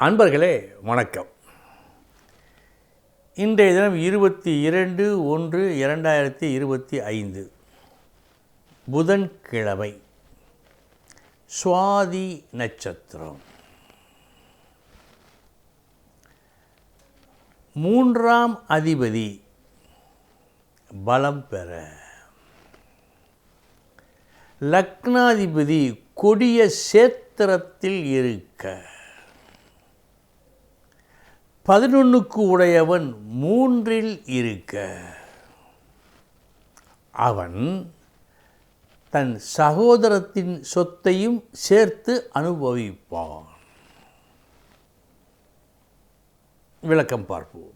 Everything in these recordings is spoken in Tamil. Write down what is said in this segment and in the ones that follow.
அன்பர்களே வணக்கம். இன்றைய தினம் இருபத்தி இரண்டு ஒன்று இரண்டாயிரத்தி இருபத்தி ஐந்து. புதன்கிழமை. சுவாதி நட்சத்திரம். மூன்றாம் அதிபதி பலம் பெற. லக்னாதிபதி கொடிய சேத்திரத்தில் இருக்க. பதினொன்றுக்கு உடையவன் மூன்றில் இருக்க. அவன் தன் சகோதரத்தின் சொத்தையும் சேர்த்து அனுபவிப்பான். விளக்கம் பார்ப்போம்.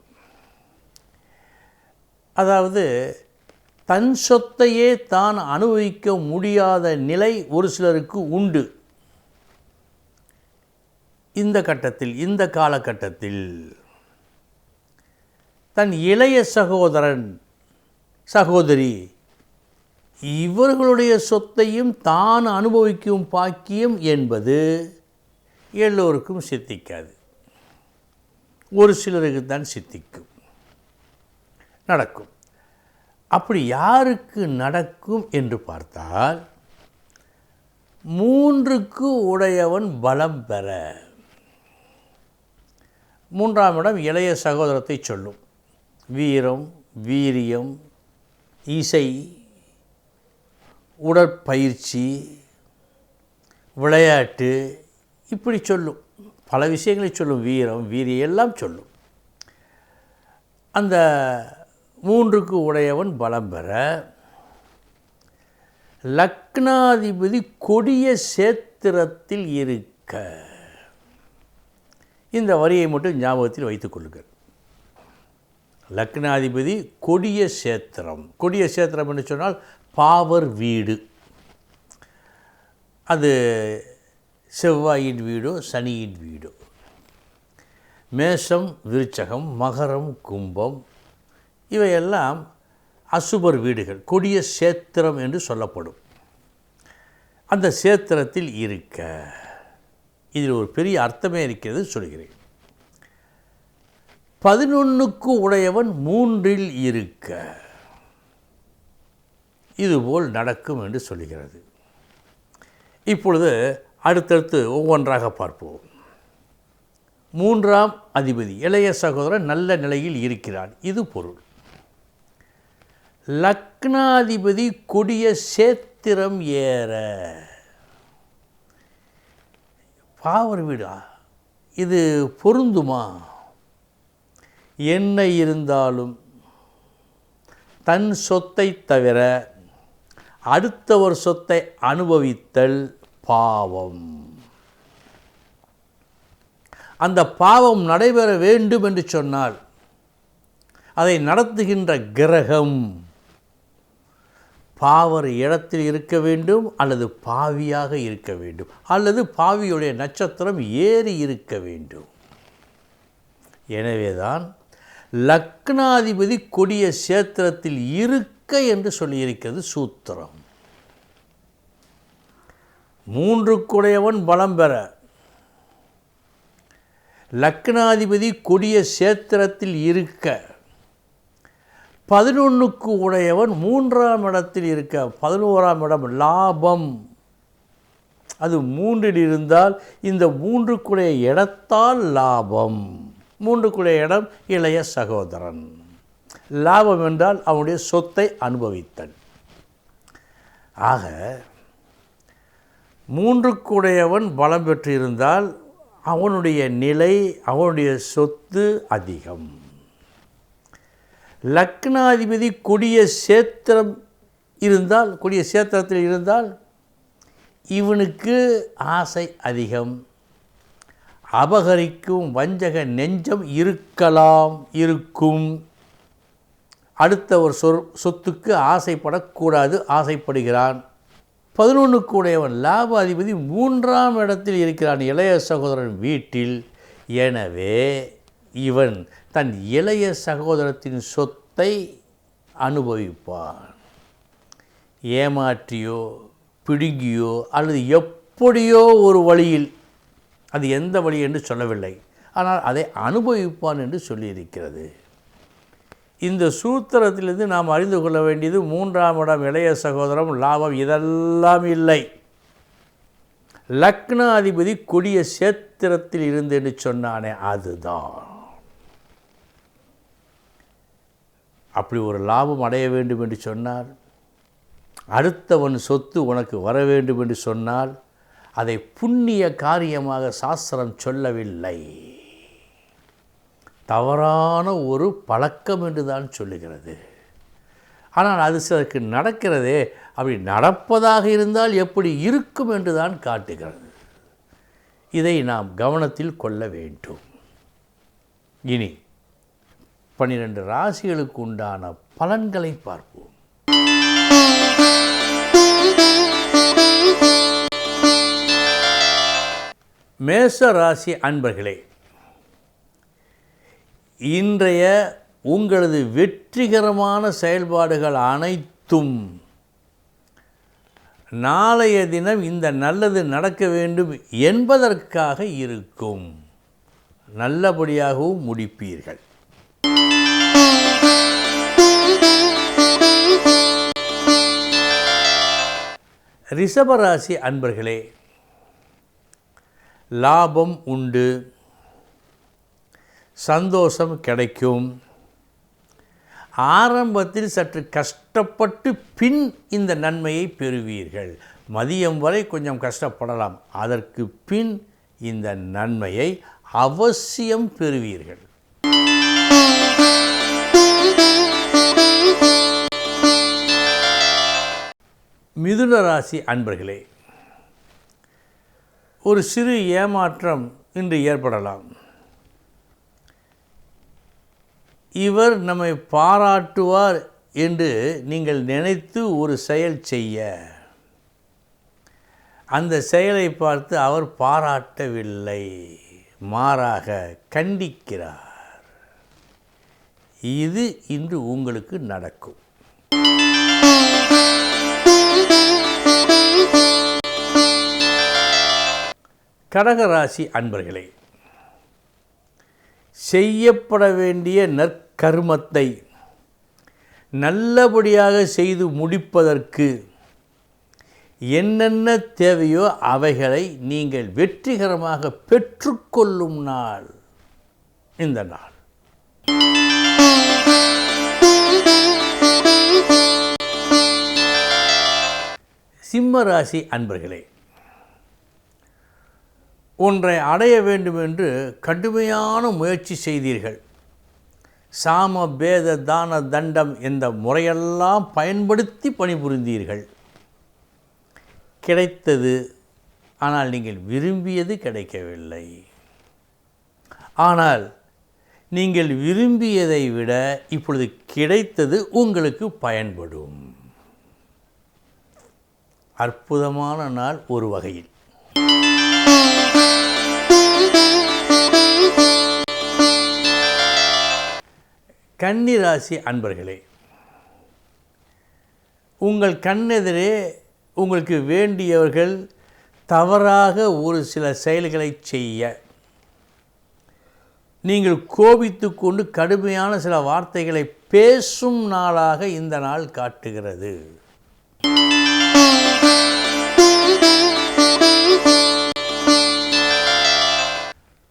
அதாவது தன் சொத்தையே தான் அனுபவிக்க முடியாத நிலை ஒரு சிலருக்கு உண்டு. இந்த கட்டத்தில் இந்த காலகட்டத்தில் தன் இளைய சகோதரன் சகோதரி இவர்களுடைய சொத்தையும் தான் அனுபவிக்கும் பாக்கியம் என்பது எல்லோருக்கும் சித்திக்காது. ஒரு சிலருக்கு தான் சித்திக்கும். நடக்கும். அப்படி யாருக்கு நடக்கும் என்று பார்த்தால் மூன்றுக்கு உடையவன் பலம் பெற. மூன்றாம் இடம் இளைய சகோதரத்தை சொல்லும். வீரம் வீரியம் இசை உடற்பயிற்சி விளையாட்டு இப்படி சொல்லும். பல விஷயங்களை சொல்லும். வீரம் வீரியம் எல்லாம் சொல்லும். அந்த மூன்றுக்கு உடையவன் பலம் பெற லக்னாதிபதி கொடிய சேத்திரத்தில் இருக்க இந்த வரியை மட்டும் ஞாபகத்தில் வைத்துக் கொள்ளுங்கள் லக்னாதிபதி கொடிய சேத்திரம். கொடிய சேத்திரம் என்று சொன்னால் பாவர் வீடு. அது செவ்வாயின் வீடோ சனியின் வீடோ. மேஷம் விருச்சகம் மகரம் கும்பம் இவையெல்லாம் அசுபர் வீடுகள் கொடிய சேத்திரம் என்று சொல்லப்படும். அந்த சேத்திரத்தில் இருக்க இதில் ஒரு பெரிய அர்த்தமே இருக்கிறது சொல்கிறேன். பதினொன்றுக்கு உடையவன் மூன்றில் இருக்க. இதுபோல் நடக்கும் என்று சொல்கிறது. இப்பொழுது அடுத்தடுத்து ஒவ்வொன்றாக பார்ப்போம். மூன்றாம் அதிபதி இளைய சகோதரன் நல்ல நிலையில் இருக்கிறான். இது பொருள். லக்னாதிபதி கொடிய சேத்திரம் ஏற. பாவர் வீடா? இது பொருந்துமா? என்ன இருந்தாலும் தன் சொத்தை தவிர அடுத்தவர் சொத்தை அனுபவித்தல் பாவம். அந்த பாவம் நடைபெற வேண்டும் என்று சொன்னால் அதை நடத்துகின்ற கிரகம் பாவர் இடத்தில் இருக்க வேண்டும் அல்லது பாவியாக இருக்க வேண்டும். அல்லது பாவியுடைய நட்சத்திரம் ஏறி இருக்க வேண்டும். எனவேதான் லக்னாதிபதி கொடிய சேத்திரத்தில் இருக்க என்று சொல்லியிருக்கிறது சூத்திரம். மூன்றுக்குடையவன் பலம் பெற. லக்னாதிபதி கொடிய சேத்திரத்தில் இருக்க. பதினொன்றுக்கு உடையவன் மூன்றாம் இடத்தில் இருக்க பதினோராம் இடம் லாபம். அது மூன்றில் இருந்தால் இந்த மூன்றுக்குடைய இடத்தால் லாபம். மூன்றுக்குடைய இடம் இளைய சகோதரன். லாபம் என்றால் அவனுடைய சொத்தை அனுபவித்தல். ஆக மூன்றுக்குடையவன் பலம் பெற்றிருந்தால் அவனுடைய நிலை அவனுடைய சொத்து அதிகம். லக்னாதிபதி கொடிய சேத்திரம் இருந்தால் கொடிய சேத்திரத்தில் இருந்தால் இவனுக்கு ஆசை அதிகம். அபகரிக்கும் வஞ்சக நெஞ்சம் இருக்கலாம் இருக்கும். அடுத்த ஒரு சொ சொத்துக்கு ஆசைப்படக்கூடாது ஆசைப்படுகிறான். பதினொன்றுக்கு உடையவன் லாப அதிபதி மூன்றாம் இடத்தில் இருக்கிறான் இளைய சகோதரன் வீட்டில். எனவே இவன் தன் இளைய சகோதரத்தின் சொத்தை அனுபவிப்பான். ஏமாற்றியோ பிடுங்கியோ அல்லது எப்படியோ ஒரு வழியில் அது எந்த வழி என்று சொல்லவில்லை. ஆனால் அதை அனுபவிப்பான் என்று சொல்லியிருக்கிறது. இந்த சூத்திரத்திலிருந்து நாம் அறிந்து கொள்ள வேண்டியது மூன்றாம் இடம் இளைய சகோதரம் லாபம். இதெல்லாம் இல்லை. லக்னாதிபதி கொடிய சேத்திரத்தில் இருந்து என்று சொன்னானே அதுதான். அப்படி ஒரு லாபம் அடைய வேண்டும் என்று சொன்னால் அடுத்தவன் சொத்து உனக்கு வர வேண்டும் என்று சொன்னால் அதை புண்ணிய காரியமாக சாஸ்திரம் சொல்லவில்லை. தவறான ஒரு பழக்கம் என்று தான் சொல்லுகிறது. ஆனால் அது சிலருக்கு நடக்கிறதே அப்படி நடப்பதாக இருந்தால் எப்படி இருக்கும் என்று தான் காட்டுகிறது. இதை நாம் கவனத்தில் கொள்ள வேண்டும். இனி பன்னிரெண்டு ராசிகளுக்கு உண்டான பலன்களை பார்ப்போம். மேச ராசி அன்பர்களே இன்றைய உங்களது வெற்றிகரமான செயல்பாடுகள் அனைத்தும் நாளைய தினம் இந்த நல்லது நடக்க வேண்டும் என்பதற்காக இருக்கும். நல்லபடியாகவும் முடிப்பீர்கள். ரிஷபராசி அன்பர்களே லாபம் உண்டு சந்தோஷம் கிடைக்கும். ஆரம்பத்தில் சற்று கஷ்டப்பட்டு பின் இந்த நன்மையை பெறுவீர்கள். மதியம் வரை கொஞ்சம் கஷ்டப்படலாம். அதற்கு பின் இந்த நன்மையை அவசியம் பெறுவீர்கள். மிதுன ராசி அன்பர்களே ஒரு சிறு ஏமாற்றம் இன்று ஏற்படலாம். இவர் நம்மை பாராட்டுவார் என்று நீங்கள் நினைத்து ஒரு செயல் செய்ய. அந்த செயலை பார்த்து அவர் பாராட்டவில்லை மாறாக கண்டிக்கிறார். இது இன்று உங்களுக்கு நடக்கும். கடகராசி அன்பர்களே செய்யப்பட வேண்டிய நற்கர்மத்தை நல்லபடியாக செய்து முடிப்பதற்கு என்னென்ன தேவையோ அவைகளை நீங்கள் வெற்றிகரமாக பெற்றுக்கொள்ளும் நாள் இந்த நாள். சிம்ம ராசி அன்பர்களே ஒன்றை அடைய வேண்டும் என்று கடுமையான முயற்சி செய்தீர்கள். சாம பேத தான தண்டம் என்ற முறையெல்லாம் பயன்படுத்தி பணிபுரிந்தீர்கள். கிடைத்தது ஆனால் நீங்கள் விரும்பியது கிடைக்கவில்லை. ஆனால் நீங்கள் விரும்பியதை விட இப்பொழுது கிடைத்தது உங்களுக்கு பயன்படும். அற்புதமான நாள் ஒரு வகையில். கன்னிராசி அன்பர்களே உங்கள் கண்ணெதிரே உங்களுக்கு வேண்டியவர்கள் தவறாக ஒரு சில செயல்களை செய்ய. நீங்கள் கோபித்து கொண்டு கடுமையான சில வார்த்தைகளை பேசும் நாளாக இந்த நாள் காட்டுகிறது.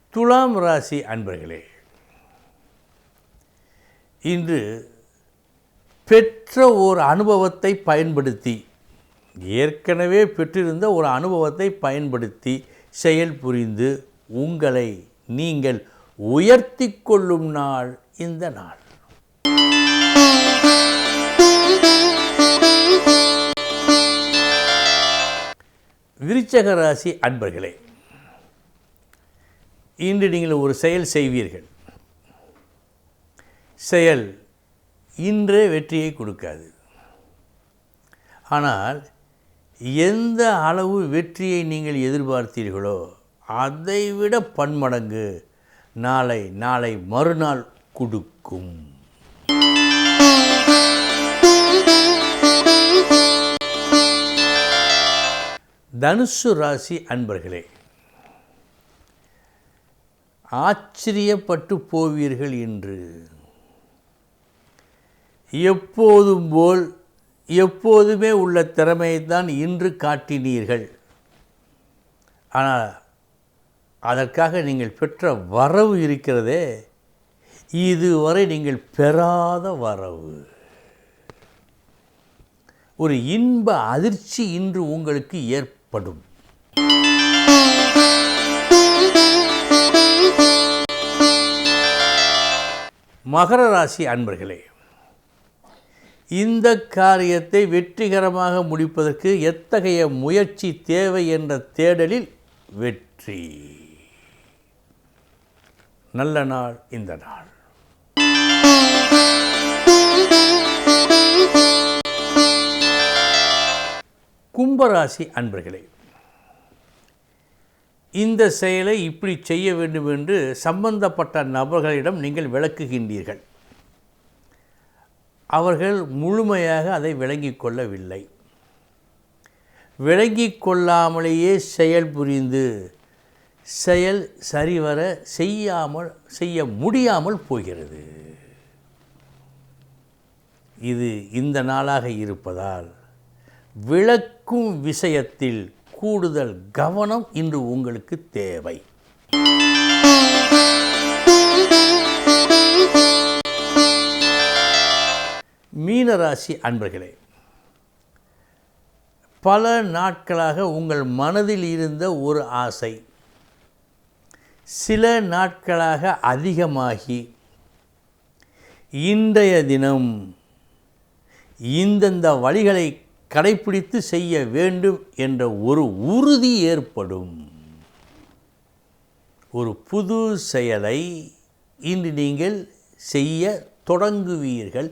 துலாம் ராசி அன்பர்களே இன்று பெற்ற ஒரு அனுபவத்தை பயன்படுத்தி ஏற்கனவே பெற்றிருந்த ஒரு அனுபவத்தை பயன்படுத்தி செயல் புரிந்து உங்களை நீங்கள் உயர்த்தி கொள்ளும் நாள் இந்த நாள். விருச்சக ராசி அன்பர்களே இன்று நீங்கள் ஒரு செயல் செய்வீர்கள். செயல் இன்றே வெற்றியை கொடுக்காது. ஆனால் எந்த அளவு வெற்றியை நீங்கள் எதிர்பார்த்தீர்களோ அதைவிட பன்மடங்கு நாளை நாளை மறுநாள் கொடுக்கும். தனுசு ராசி அன்பர்களே ஆச்சரியப்பட்டு போவீர்கள் என்று எப்போதும் போல் எப்போதுமே உள்ள திறமையை தான் இன்று காட்டினீர்கள். ஆனால் அதற்காக நீங்கள் பெற்ற வரவு இருக்கிறதே இதுவரை நீங்கள் பெறாத வரவு. ஒரு இன்ப அதிர்ச்சி இன்று உங்களுக்கு ஏற்படும். மகர ராசி அன்பர்களே இந்த காரியத்தை வெற்றிகரமாக முடிப்பதற்கு எத்தகைய முயற்சி தேவை என்ற தேடலில் வெற்றி. நல்ல நாள் இந்த நாள். கும்பராசி அன்பர்களே இந்த செயலை இப்படி செய்ய வேண்டும் என்று சம்பந்தப்பட்ட நபர்களிடம் நீங்கள் விளக்குகின்றீர்கள். அவர்கள் முழுமையாக அதை விளங்கிக் கொள்ளவில்லை. விளங்கிக் கொள்ளாமலேயே செயல் புரிந்து செயல் சரிவர செய்யாமல் செய்ய முடியாமல் போகிறது. இது இந்த நாளாக இருப்பதால் விளக்கும் விஷயத்தில் கூடுதல் கவனம் இன்று உங்களுக்கு தேவை. மீனராசி அன்பர்களே பல நாட்களாக உங்கள் மனதில் இருந்த ஒரு ஆசை சில நாட்களாக அதிகமாகி இன்றைய தினம் இந்தந்த வழிகளை கடைப்பிடித்து செய்ய வேண்டும் என்ற ஒரு உறுதி ஏற்படும். ஒரு புது செயலை இன்று நீங்கள் செய்ய தொடங்குவீர்கள்.